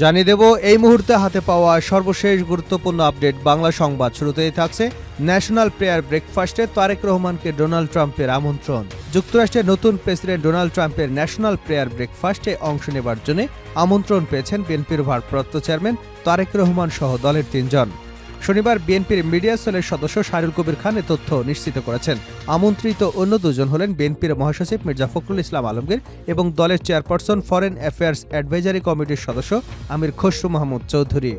জানিয়ে দেব, এই মুহূর্তে হাতে পাওয়া সর্বশেষ গুরুত্বপূর্ণ আপডেট বাংলা সংবাদ। শুরুতেই থাকছে ন্যাশনাল প্রেয়ার ব্রেকফাস্টে তারেক রহমানকে ডোনাল্ড ট্রাম্পের আমন্ত্রণ। যুক্তরাষ্ট্রের নতুন প্রেসিডেন্ট ডোনাল্ড ট্রাম্পের ন্যাশনাল প্রেয়ার ব্রেকফাস্টে অংশ নেবার জন্য আমন্ত্রণ পেয়েছেন বিএনপির ভারপ্রাপ্ত চেয়ারম্যান তারেক রহমান সহ দলের তিনজন। শনিবার বিএনপির মিডিয়া সেলের সদস্য শাহরুল কবির খান এ তথ্য নিশ্চিত করেছেন। আমন্ত্রিত অন্য দুজন হলেন বিএনপির মহাসচিব মির্জা ফখরুল ইসলাম আলমগীর এবং দলের চেয়ারপারসন ফরেন অ্যাফেয়ার্স অ্যাডভাইজারি কমিটির সদস্য আমির খসরু মাহমুদ চৌধুরী।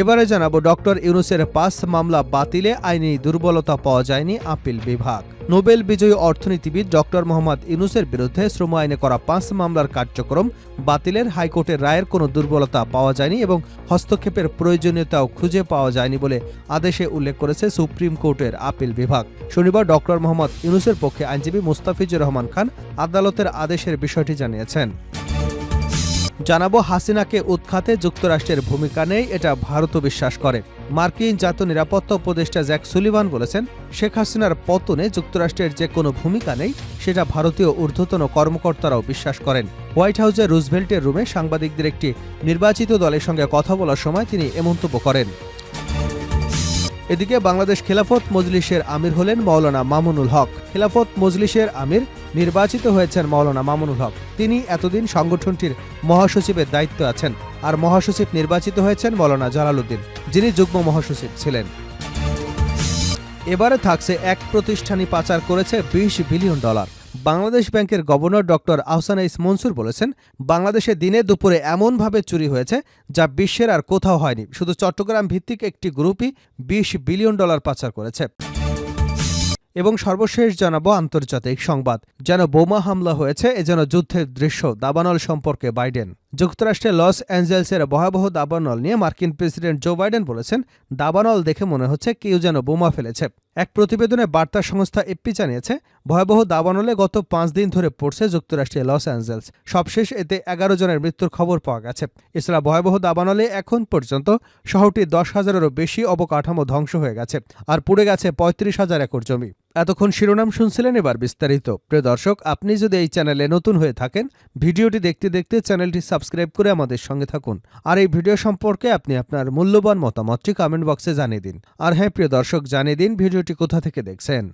এবারে জানাব ডক্টর ইউনুসের পাঁচ মামলা বাতিলে আইনি দুর্বলতা পাওয়া যায়নি আপিল বিভাগ। নোবেল বিজয়ী অর্থনীতিবিদ ডক্টর মোহাম্মদ ইউনুসের বিরুদ্ধে শ্রম আইনে করা পাঁচ মামলার কার্যক্রম বাতিলের হাইকোর্টের রায়ের কোনো দুর্বলতা পাওয়া যায়নি এবং হস্তক্ষেপের প্রয়োজনীয়তাও খুঁজে পাওয়া যায়নি বলে আদেশে উল্লেখ করেছে সুপ্রিম কোর্টের আপিল বিভাগ। শনিবার ডক্টর মোহাম্মদ ইউনুসের পক্ষে আইনজীবী মুস্তাফিজুর রহমান খান আদালতের আদেশের বিষয়টি জানিয়েছেন। জানাব হাসিনাকে উৎখাতে যুক্তরাষ্ট্রের ভূমিকা নেই, এটা ভারতও বিশ্বাস করে। মার্কিন জাতীয় নিরাপত্তা উপদেষ্টা জ্যাক সুলিভান বলেছেন, শেখ হাসিনার পতনে যুক্তরাষ্ট্রের যে কোনো ভূমিকা নেই, সেটা ভারতীয় ঊর্ধ্বতন কর্মকর্তারাও বিশ্বাস করেন। হোয়াইট হাউসের রুজভেল্টের রুমে সাংবাদিকদের একটি নির্বাচিত দলের সঙ্গে কথা বলার সময় তিনি এ মন্তব্য করেন। এদিকে বাংলাদেশ খেলাফত মজলিসের আমির হলেন মৌলানা মামুনুল হক। খেলাফত মজলিসের আমির নির্বাচিত হয়েছেন মৌলানা মামুনুল হক। তিনি এতদিন সংগঠনটির মহাসচিবের দায়িত্ব আছেন আর মহাসচিব নির্বাচিত হয়েছেন মৌলানা জালালউদ্দিন, যিনি যুগ্ম মহাসচিব ছিলেন। এবারে থাকছে এক প্রতিষ্ঠানই পাচার করেছে বিশ বিলিয়ন ডলার। বাংলাদেশ ব্যাংকের গভর্নর ডক্টর আহসান ইস মনসুর বলেছেন, বাংলাদেশে দিনে দুপুরে এমনভাবে চুরি হয়েছে যা বিশ্বের আর কোথাও হয়নি। শুধু চট্টগ্রাম ভিত্তিক একটি গ্রুপই বিশ বিলিয়ন ডলার পাচার করেছে। এবং সর্বশেষ জানাব আন্তর্জাতিক সংবাদ। যেন বোমা হামলা হয়েছে, এ যেন যুদ্ধের দৃশ্য। দাবানল সম্পর্কে বাইডেন। যুক্তরাষ্ট্রের লস অ্যাঞ্জেলসের ভয়াবহ দাবানল নিয়ে মার্কিন প্রেসিডেন্ট জো বাইডেন বলেছেন, দাবানল দেখে মনে হচ্ছে কেউ যেন বোমা ফেলেছে। এক প্রতিবেদনে বার্তা সংস্থা এপি জানিয়েছে, ভয়াবহ দাবানলে গত পাঁচ দিন ধরে পড়ছে যুক্তরাষ্ট্রের লস অ্যাঞ্জেলস। সবশেষ এতে এগারো জনের মৃত্যুর খবর পাওয়া গেছে। এছাড়া ভয়াবহ দাবানলে এখন পর্যন্ত শহরটি দশ হাজারেরও বেশি অবকাঠামো ধ্বংস হয়ে গেছে, আর পুড়ে গেছে পঁয়ত্রিশ হাজার একর জমি। এতক্ষণ শিরোনাম শুনছিলেন এবার বিস্তারিত। প্রিয় দর্শক, আপনি যদি এই চ্যানেলে নতুন হয়ে থাকেন, ভিডিওটি দেখতে দেখতে চ্যানেলটি সাবস্ক্রাইব করে আমাদের সঙ্গে থাকুন। আর এই ভিডিও সম্পর্কে আপনি আপনার মূল্যবান মতামতটি কমেন্ট বক্সে জানিয়ে দিন। আর হ্যাঁ প্রিয় দর্শক, জানিয়ে দিন ভিডিওটি কোথা থেকে দেখছেন।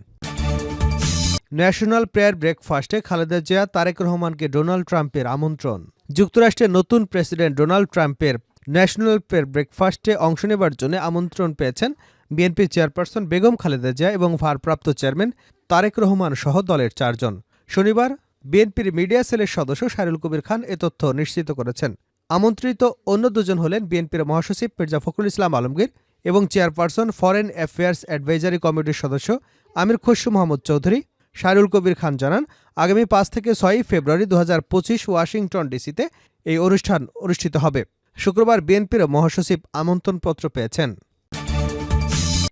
ন্যাশনাল প্রেয়ার ব্রেকফাস্টে খালেদা জিয়া, তারেক রহমানকে ডোনাল্ড ট্রাম্পের আমন্ত্রণ। যুক্তরাষ্ট্রের নতুন প্রেসিডেন্ট ডোনাল্ড ট্রাম্পের ন্যাশনাল প্রেয়ার ব্রেকফাস্টে অংশ নেবার জন্য আমন্ত্রণ পেয়েছেন বিএনপি চেয়ারপারসন বেগম খালেদা জিয়া এবং ভারপ্রাপ্ত চেয়ারম্যান তারেক রহমান সহ দলের চারজন। শনিবার বিএনপির মিডিয়া সেলের সদস্য শাহরুল কবির খান এ তথ্য নিশ্চিত করেছেন। আমন্ত্রিত অন্য দুজন হলেন বিএনপির মহাসচিব মির্জা ফখরুল ইসলাম আলমগীর এবং চেয়ারপারসন ফরেন অ্যাফেয়ার্স অ্যাডভাইজারি কমিটির সদস্য আমির খসরু মোহাম্মদ চৌধুরী। শাহরুল কবির খান জানান, আগামী পাঁচ থেকে ছয়ই ফেব্রুয়ারি দু হাজার পঁচিশ ওয়াশিংটন ডিসিতে এই অনুষ্ঠান অনুষ্ঠিত হবে। শুক্রবার বিএনপির মহাসচিব আমন্ত্রণপত্র পেয়েছেন।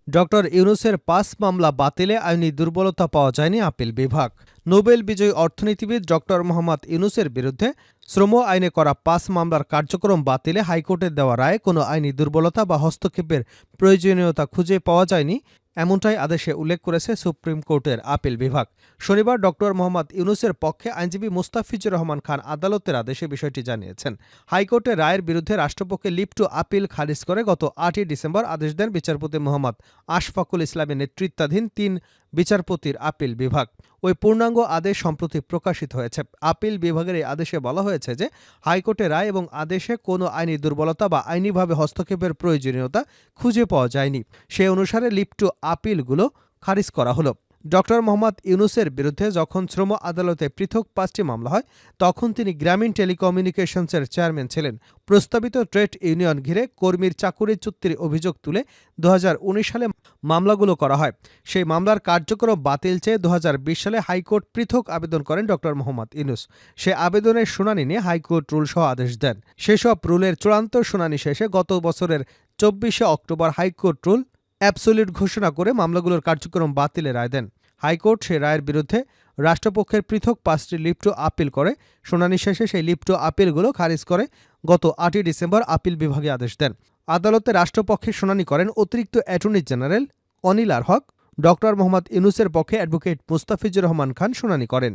ডক্টর ইউনুসের পাস মামলা বাতিলে আইনি দুর্বলতা পাওয়া যায়নি আপিল বিভাগ। নোবেল বিজয়ী অর্থনীতিবিদ ডক্টর মোহাম্মদ ইউনুসের বিরুদ্ধে শ্রম আইনে করা পাস মামলার কার্যক্রম বাতিলে হাইকোর্টের দেওয়া রায়ে কোনো আইনি দুর্বলতা বা হস্তক্ষেপের প্রয়োজনীয়তা খুঁজে পাওয়া যায়নি। এমনটাই আদেশে উল্লেখ করেছে সুপ্রিম কোর্টের আপিল বিভাগ। শনিবার ডক্টর মোহাম্মদ ইউনুসের পক্ষে আইনজীবী মুস্তাফিজুর রহমান খান আদালতের আদেশে বিষয়টি জানিয়েছেন। হাইকোর্টের রায়ের বিরুদ্ধে রাষ্ট্রপক্ষে লিপ্টু আপিল খারিজ করে গত আটই ডিসেম্বর আদেশ দেন বিচারপতি মোহাম্মদ আশফাকুল ইসলামের নেতৃত্বাধীন তিন বিচারপতির আপিল বিভাগ। ওই পূর্ণাঙ্গ আদেশ সম্প্রতি প্রকাশিত হয়েছে। আপিল বিভাগের এই আদেশে বলা হয়েছে যে হাইকোর্টের রায় এবং আদেশে কোনো আইনি দুর্বলতা বা আইনিভাবে হস্তক্ষেপের প্রয়োজনীয়তা খুঁজে পাওয়া যায়নি। সে অনুসারে লিপ্ট আপিলগুলো খারিজ করা হলো। ডক্টর মোহাম্মদ ইউনুসের বিরুদ্ধে যখন শ্রম আদালতে পৃথক পাঁচটি মামলা হয়, তখন তিনি গ্রামীণ টেলিকমিউনিকেশনসের চেয়ারম্যান ছিলেন। প্রস্তাবিত ট্রেড ইউনিয়ন ঘিরে কর্মীর চাকুরি চুক্তির অভিযোগ তুলে দুহাজার উনিশ সালে মামলাগুলো করা হয়। সেই মামলার কার্যক্রম বাতিল চেয়ে দুহাজার বিশ সালে হাইকোর্ট পৃথক আবেদন করেন ডক্টর মোহাম্মদ ইউনুস। সে আবেদনের শুনানি নিয়ে হাইকোর্ট রুল সহ আদেশ দেন। সেসব রুলের চূড়ান্ত শুনানি শেষে গত বছরের চব্বিশে অক্টোবর হাইকোর্ট রুল অ্যাবসোলিউট ঘোষণা করে মামলাগুলোর কার্যক্রম বাতিলের রায় দেন। হাইকোর্ট সে রায়ের বিরুদ্ধে রাষ্ট্রপক্ষের পৃথক পাঁচটি লিপ্ট আপিল করে। শুনানি শেষে সেই লিপ্ট আপিলগুলো খারিজ করে গত আটই ডিসেম্বর আপিল বিভাগে আদেশ দেন। আদালতে রাষ্ট্রপক্ষে শুনানি করেন অতিরিক্ত attorney general Anil R Haque doctor Mohammad ইউনুসের পক্ষে অ্যাডভোকেট মুস্তাফিজুর রহমান খান শুনানি করেন।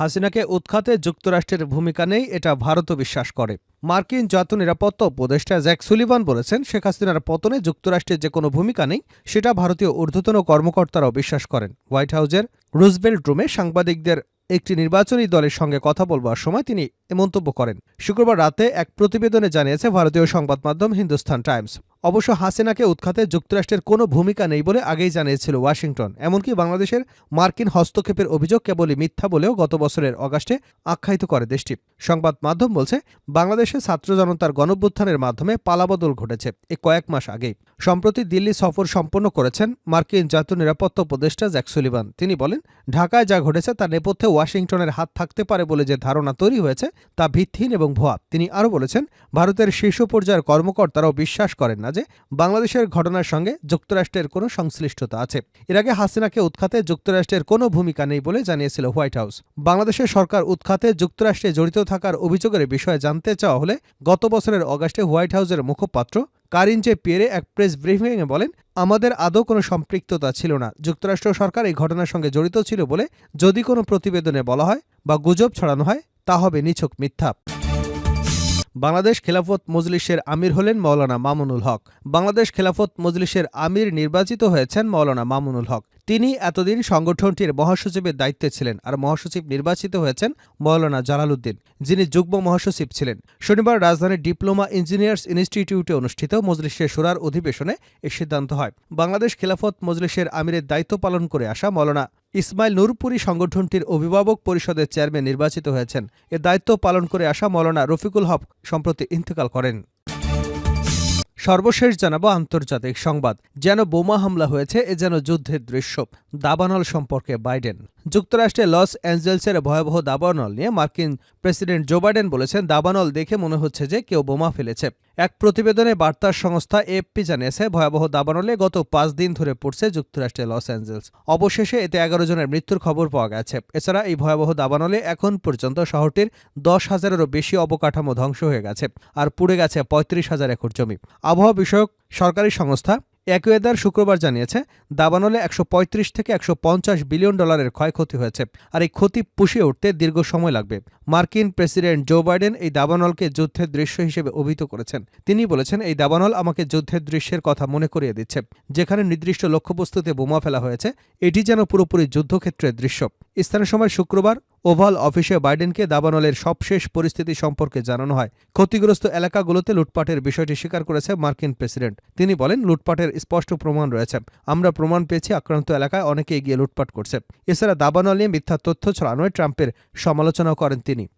হাসিনাকে উৎখাতে যুক্তরাষ্ট্রের ভূমিকা নেই, এটা ভারতও বিশ্বাস করে। মার্কিন জাতীয় নিরাপত্তা উপদেষ্টা জ্যাক সুলিভান বলেছেন, শেখ হাসিনার পতনে যুক্তরাষ্ট্রের যে কোনো ভূমিকা নেই, সেটা ভারতীয় ঊর্ধ্বতন কর্মকর্তারাও বিশ্বাস করেন। হোয়াইট হাউজের রুজবেল্ট রুমে সাংবাদিকদের একটি নির্বাচনী দলের সঙ্গে কথা বলবার সময় তিনি এ মন্তব্য করেন। শুক্রবার রাতে এক প্রতিবেদনে জানিয়েছে ভারতীয় সংবাদ মাধ্যম হিন্দুস্তান টাইমস। অবশ্য হাসিনাকে উৎখাতে যুক্তরাষ্ট্রের কোনো ভূমিকা নেই বলে আগেই জানিয়েছিল ওয়াশিংটন। এমনকি বাংলাদেশের মার্কিন হস্তক্ষেপের অভিযোগ কেবলই মিথ্যা বলেও গত বছরের অগাস্টে আখ্যায়িত করে দেশটি। সংবাদ মাধ্যম বলছে, বাংলাদেশে ছাত্র জনতার গণভ্যুত্থানের মাধ্যমে পালাবদল ঘটেছে এ কয়েক মাস আগেই। সম্প্রতি দিল্লি সফর সম্পন্ন করেছেন মার্কিন জাতীয় নিরাপত্তা উপদেষ্টা জ্যাক সুলিভান। তিনি বলেন, ঢাকায় যা ঘটেছে তার নেপথ্যে ওয়াশিংটনের হাত থাকতে পারে বলে যে ধারণা তৈরি হয়েছে তা ভিত্তিহীন এবং ভুয়া। তিনি আরও বলেছেন, ভারতের শীর্ষ পর্যায়ের কর্মকর্তারাও বিশ্বাস করেন না যে বাংলাদেশের ঘটনার সঙ্গে যুক্তরাষ্ট্রের কোনো সংশ্লিষ্টতা আছে। এর আগে হাসিনাকে উৎখাতে যুক্তরাষ্ট্রের কোনো ভূমিকা নেই বলে জানিয়েছিল হোয়াইট হাউস। বাংলাদেশের সরকার উৎখাতে যুক্তরাষ্ট্রে জড়িত থাকার অভিযোগের বিষয়ে জানতে চাওয়া হলে গত বছরের অগাস্টে হোয়াইট হাউসের মুখপাত্র কারিনজে পিয়েরে এক প্রেস ব্রিফিংয়ে বলেন, আমাদের আদৌ কোনো সম্পৃক্ততা ছিল না। যুক্তরাষ্ট্র সরকার এই ঘটনার সঙ্গে জড়িত ছিল বলে যদি কোনো প্রতিবেদনে বলা হয় বা গুজব ছড়ানো হয়, তা হবে নিছক মিথ্যা। বাংলাদেশ খেলাফত মজলিসের আমির হলেন মৌলানা মামুনুল হক। বাংলাদেশ খেলাফত মজলিসের আমির নির্বাচিত হয়েছেন মৌলানা মামুনুল হক। তিনি এতদিন সংগঠনটির মহাসচিবের দায়িত্বে ছিলেন আর মহাসচিব নির্বাচিত হয়েছেন মৌলানা জালালউদ্দিন, যিনি যুগ্ম মহাসচিব ছিলেন। শনিবার রাজধানীর ডিপ্লোমা ইঞ্জিনিয়ার্স ইনস্টিটিউটে অনুষ্ঠিত মজলিসের সুরার অধিবেশনে এ সিদ্ধান্ত হয়। বাংলাদেশ খেলাফত মজলিসের আমিরের দায়িত্ব পালন করে আসা মৌলানা ইসমাইল নুরপুরি সংগঠনটির অভিভাবক পরিষদের চেয়ারম্যান নির্বাচিত হয়েছেন। এ দায়িত্ব পালন করে আসা মৌলানা রফিকুল হক সম্প্রতি ইন্তেকাল করেন। সর্বশেষ জানাব আন্তর্জাতিক সংবাদ। যেন বোমা হামলা হয়েছে, এ যেন যুদ্ধের দৃশ্য। দাবানল সম্পর্কে বাইডেন। যুক্তরাষ্ট্রে লস অ্যাঞ্জেলসের ভয়াবহ দাবানল নিয়ে মার্কিন প্রেসিডেন্ট জো বাইডেন বলেছেন, দাবানল দেখে মনে হচ্ছে যে কেউ বোমা ফেলেছে। এক প্রতিবেদনে বার্তার সংস্থা এফপি জানিয়েছে, ভয়াবহ দাবানলে গত পাঁচ দিন ধরে পড়ছে যুক্তরাষ্ট্রের লস অ্যাঞ্জেলস। অবশেষে এতে এগারো জনের মৃত্যুর খবর পাওয়া গেছে। এছাড়া এই ভয়াবহ দাবানলে এখন পর্যন্ত শহরটির দশ হাজারেরও বেশি অবকাঠামো ধ্বংস হয়ে গেছে, আর পুড়ে গেছে পঁয়ত্রিশ হাজার একর জমি। আবহাওয়া বিষয়ক সরকারি সংস্থা অ্যাকুয়েদার শুক্রবার জানিয়েছে, দাবানলে একশো পঁয়ত্রিশ থেকে একশো পঞ্চাশ বিলিয়ন ডলারের ক্ষয়ক্ষতি হয়েছে। আর এই ক্ষতি পুষিয়ে উঠতে দীর্ঘ সময় লাগবে। মার্কিন প্রেসিডেন্ট জো বাইডেন এই দাবানলকে যুদ্ধের দৃশ্য হিসেবে অভিহিত করেছেন। তিনি বলেছেন, এই দাবানল আমাকে যুদ্ধের দৃশ্যের কথা মনে করিয়ে দিচ্ছে। যেখানে নির্দিষ্ট লক্ষ্যবস্তুতে বোমা ফেলা হয়েছে, এটি যেন পুরোপুরি যুদ্ধক্ষেত্রের দৃশ্য। স্থানীয় সময় শুক্রবার ওভাল অফিসে বাইডেনকে দাবানলের সবশেষ পরিস্থিতি সম্পর্কে জানানো হয়। ক্ষতিগ্রস্ত এলাকাগুলোতে লুটপাটের বিষয়টি স্বীকার করেছে মার্কিন প্রেসিডেন্ট। তিনি বলেন, লুটপাটের স্পষ্ট প্রমাণ রয়েছে। আমরা প্রমাণ পেয়েছি, আক্রান্ত এলাকায় অনেকে এগিয়ে লুটপাট করছে। এছাড়া দাবানল নিয়ে মিথ্যা তথ্য ছড়ানোয় ট্রাম্পের সমালোচনাও করেন তিনি।